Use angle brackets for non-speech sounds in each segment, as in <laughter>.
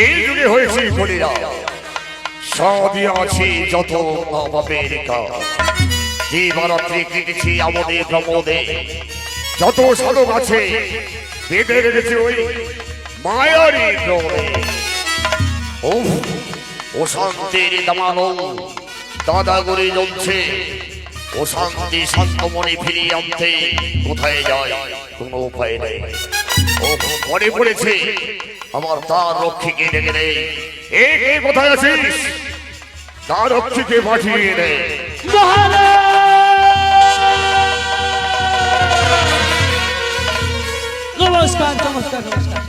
এই যুগে হয়েছে কলিরা সবই আছে যত অভাবের কাজ দিবারাত্রি কেটেছি আমাদের প্রমোদে। যত সাধক আছে, বেঁধে রেখেছে ওই মায়ারি প্রমোদে। ও শান্তির দামানো দাদা করে জ্বলছে। ও শান্তি শান্ত মনে ফিরিয়ে আনতে কোথায় যায় কোনো উপায় নেই। ও মনে পড়েছে আমার তার রক্ষীকে ডেকে নেই। এ কোথায় আছিস? তার রক্ষীকে পাঠিয়ে দে। নমস্কার নমস্কার নমস্কার।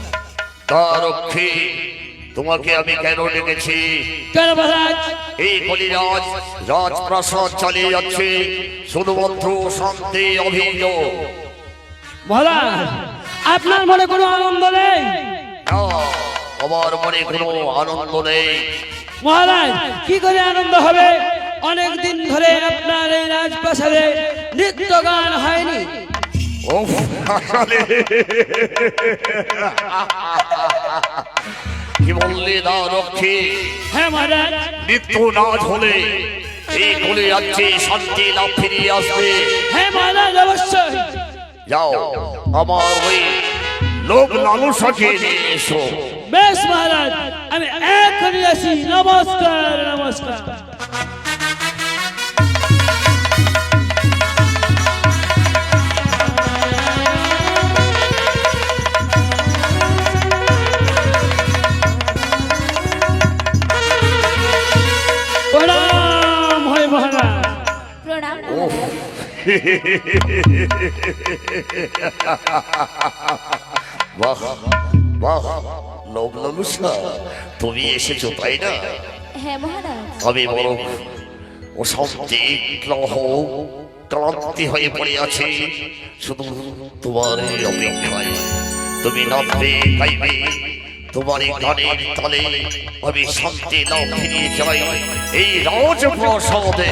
তার রক্ষী তোমাকে আমি কেন ডেকেছি? কেন মহারাজ? এই কলিরাজ রাজপ্রাসাদ চালিয়ে যাচ্ছে। শুধুমাত্র শান্তি মহারাজ আপনার মনে কোনো আনন্দ নেই? আমার মনে কোনো আনন্দ নেই। মহারাজ কি করে আনন্দ হবে? অনেক দিন ধরে আপনার এই রাজপ্রাসাদে নৃত্য গান হয়নি। ও কি বললে না রক্ষী? হ্যাঁ মহারাজ। মৃত্যু নাচ হলে এই বলে যাচ্ছে শান্তি না ফিরিয়ে আসবে। হ্যাঁ মহারাজ অবশ্যই। যাও আমার ওই লোক লালসাকে নিয়ে এসো। বেশ মহারাজ আমি এখনই আসি। নমস্কার নমস্কার। বাহ বাহ লোক তুমি এসেছ তাই না? হ্যাঁ মহারাজ। আমি বড় অশান্তি গ্রহ ক্লান্তি হয়ে পড়ে আছে। শুধু তোমার অপেক্ষায়। তুমি নাচবে গাইবে তোমার এই গানের তালে আমি শান্তি লাভ ফিরিয়ে যাই এই রাজপ্রসাদে।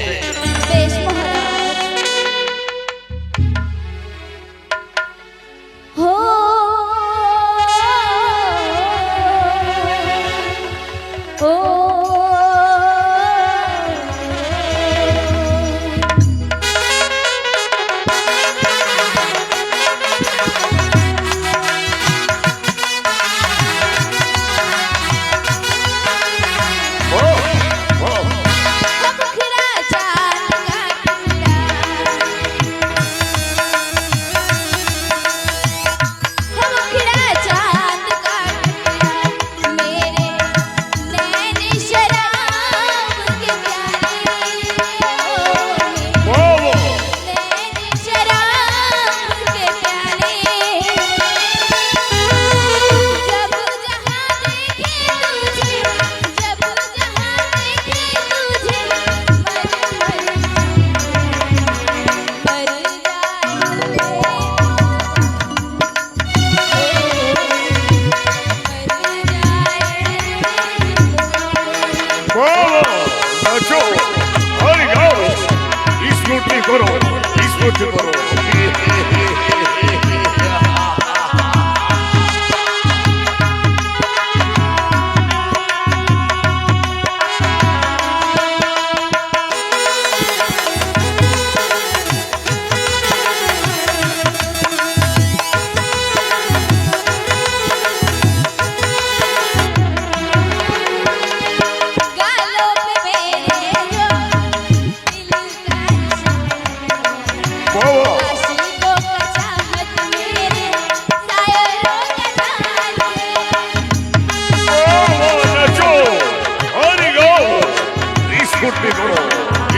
Piccolo,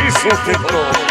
hizo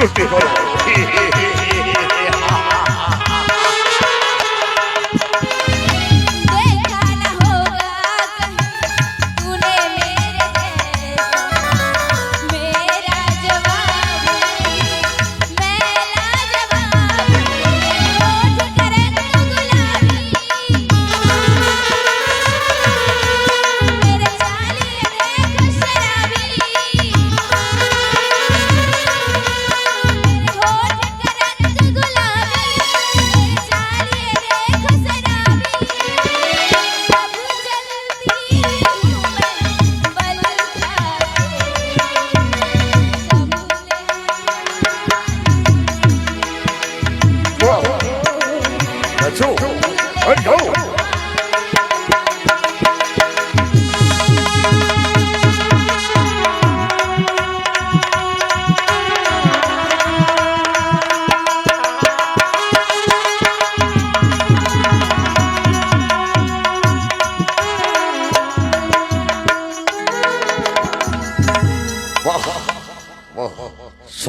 嘿 <laughs> 波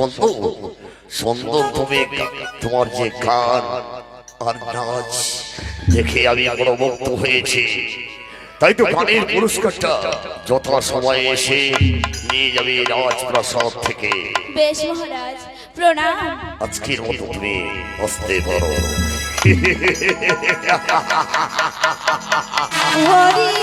সুন্দর সুন্দর তুমি তোমার যে গান আর নাচ দেখে আমি মনোমুগ্ধ হয়েছি। তাই তো গানের পুরস্কারটা যথা সময়ে এসে নিয়ে যাবে রাজপ্রাসাদ থেকে। বেশ মহারাজ প্রণাম। আজকের মতো তুমি আসতে পারো। হরি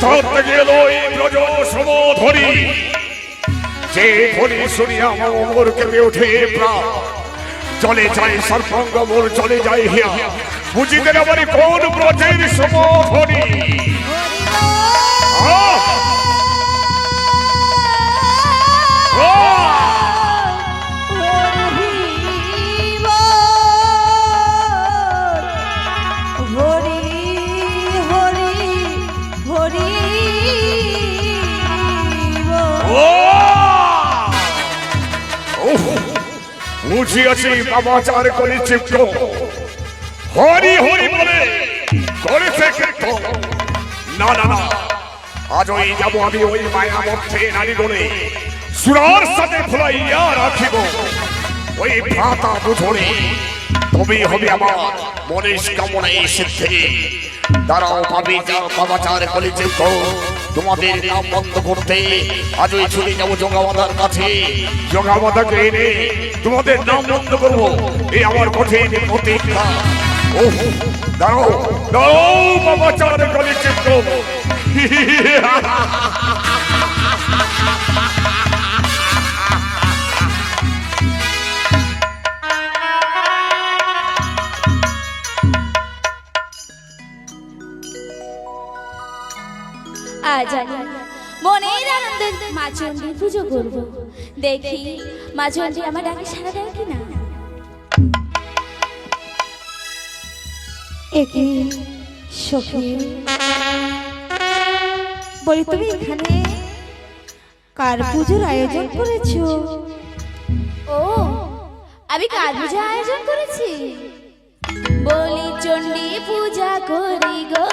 কোথা থেকে এলো ব্রজ যে ধরি শুনিয়া আমার অমর কেঁপে ওঠে প্রাণ চলে যায় সর্পঙ্গ মোর চলে যায় হিয়া বুঝিতে পারি কোন ব্রজের আহ! আহ! বুঝিয়াছি বাবাচার করে চিত্ত। হরি হরি বলে করেছে না না না আজ ওই যাব আমি ওই মায়া মধ্যে নারী গণে সুরার সাথে ফুলাইয়া রাখিব। ওই ভ্রাতা বুঝরে তবেই হবে আমার মনীষ কামনায় সিদ্ধি। দাঁড়াও পাবি যা বাবাচার চিত্ত। তোমাদের নাম বন্ধ করতে আজ ওই ছুটে যাব বাঁধার কাছে। জঙ্গামাতাকে এনে তোমাদের নাম বন্ধ করব। এই আমার কঠিন প্রতিজ্ঞা। ও দাঁড়াও দাঁড়াও বাবাচার করে চিত্ত <laughs> আজ আমি মনের আনন্দে মা চণ্ডীর পুজো করব। দেখি মা চণ্ডী আমার ডাকে সারা দেয় একে সখী বলি তুমি এখানে কার পুজোর আয়োজন করেছ? ও আমি কার পূজা আয়োজন করেছি? বলি চণ্ডী পূজা করি গো।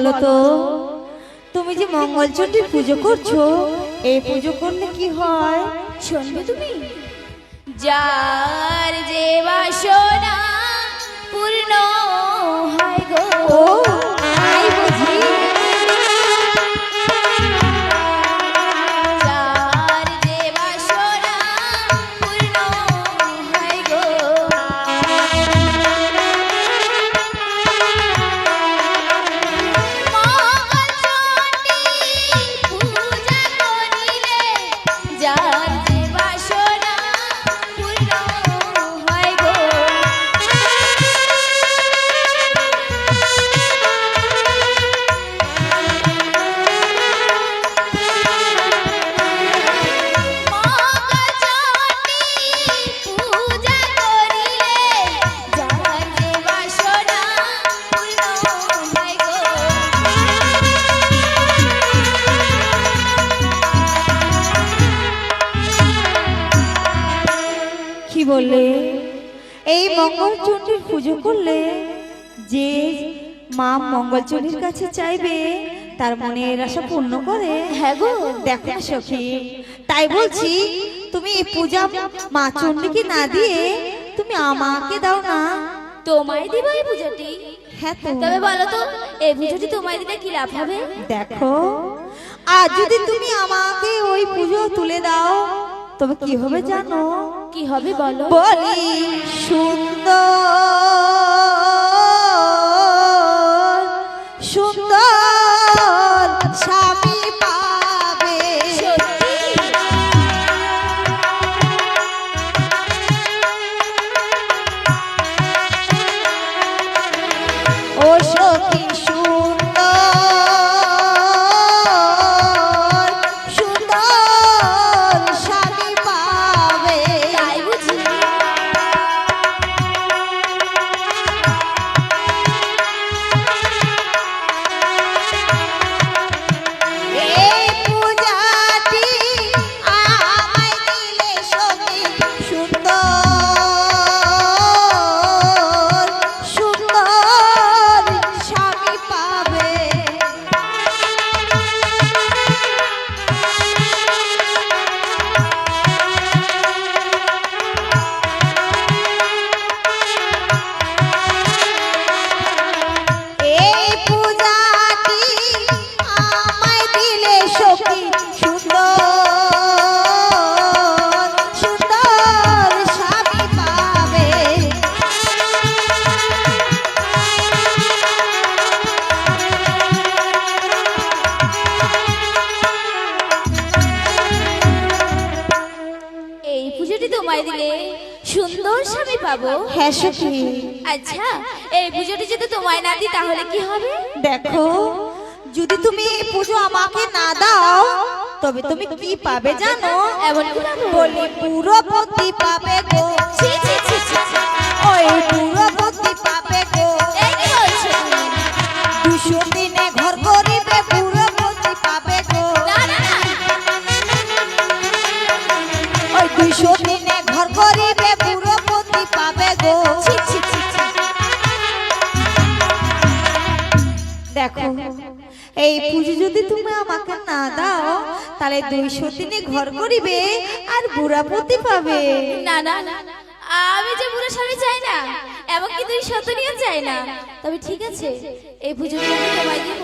বলো তো? তুমি যে মঙ্গল মঙ্গলচণ্ডীর পুজো করছ এই পুজো করলে কি হয়? শুনবে তুমি? যার যে বাসনা পূর্ণ হয় পুজো করলে যে মা মঙ্গলচণ্ডীর কাছে চাইবে তার মনের আশা পূর্ণ করে। হ্যাঁ গো। দেখো সখী তাই বলছি তুমি এই পূজা মা চণ্ডীকে না দিয়ে তুমি আমাকে দাও না। তোমায় দিব এই পুজোটি? হ্যাঁ তো। তবে বলো তো এই পুজোটি তোমায় দিলে কি লাভ হবে? দেখো আর যদি তুমি আমাকে ওই পুজো তুলে দাও তবে কি হবে জানো? কি হবে বলো? বলি সুন্দর। পুজোটি দিলে সুন্দর স্বামী পাবো। হ্যাঁ সখী আচ্ছা এই পুজোটি যদি তোমায় না দিই তাহলে কি হবে? দেখো যদি তুমি এই পুজো আমাকে না দাও তবে তুমি কি পাবে জানো? এমন? বলি পুরোপতি পাবে গো। ছি, ছি, ছি, ছি। ওই পুরোপতি পাবে গো। এই কি বলছো? দুশো দিনে ঘর করিবে পুরোপতি পাবে গো। না না না। ওই দুশো যদি তুমি আমাকে না দাও, তাহলে দুইশো দিনে ঘর করিবে আর বুড়া পতি পাবে। না না আমি যে বুড়ো স্বামী চাই না, এমনকি দুই শতনীয় চাই না। তবে ঠিক আছে, এই পুজোটা আমি তোমায় দিব।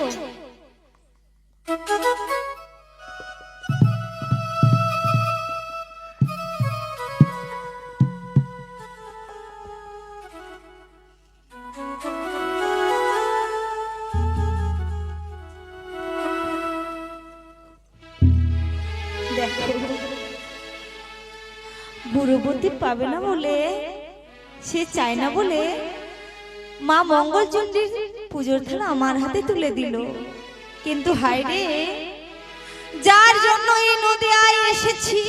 পাবে না বলে সে চায় না বলে মা মঙ্গলচণ্ডীর পুজোর থালা আমার হাতে তুলে দিল। কিন্তু হায় রে যার জন্য এই নদী আয় এসেছি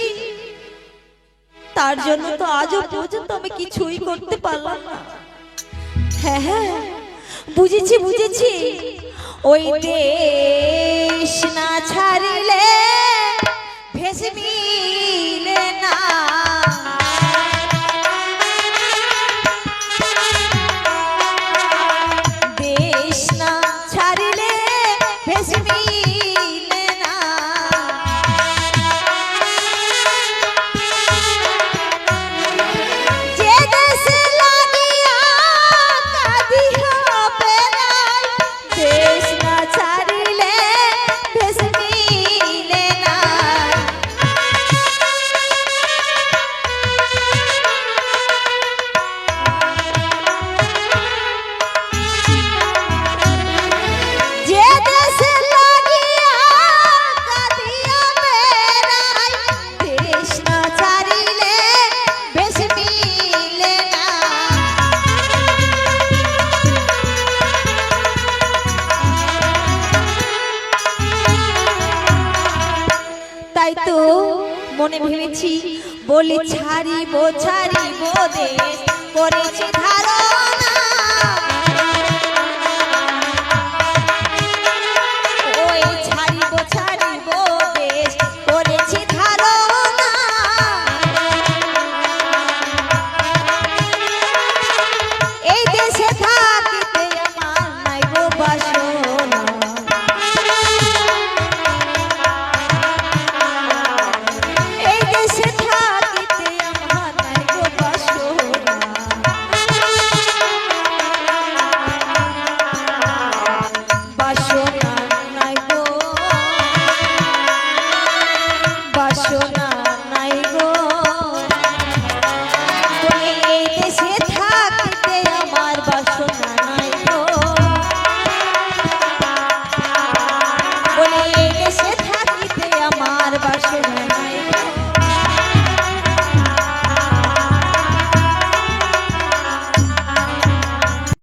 তার জন্য তো আজও পর্যন্ত আমি কিছুই করতে পারলাম না। হ্যাঁ হ্যাঁ বুঝেছি বুঝেছি ওই দেশ না ছাড়িলে ভেসে মিলে না। মনে ভেবেছি বলি ছাড়িব ছাড়িব দেশ। করেছি ধারণ।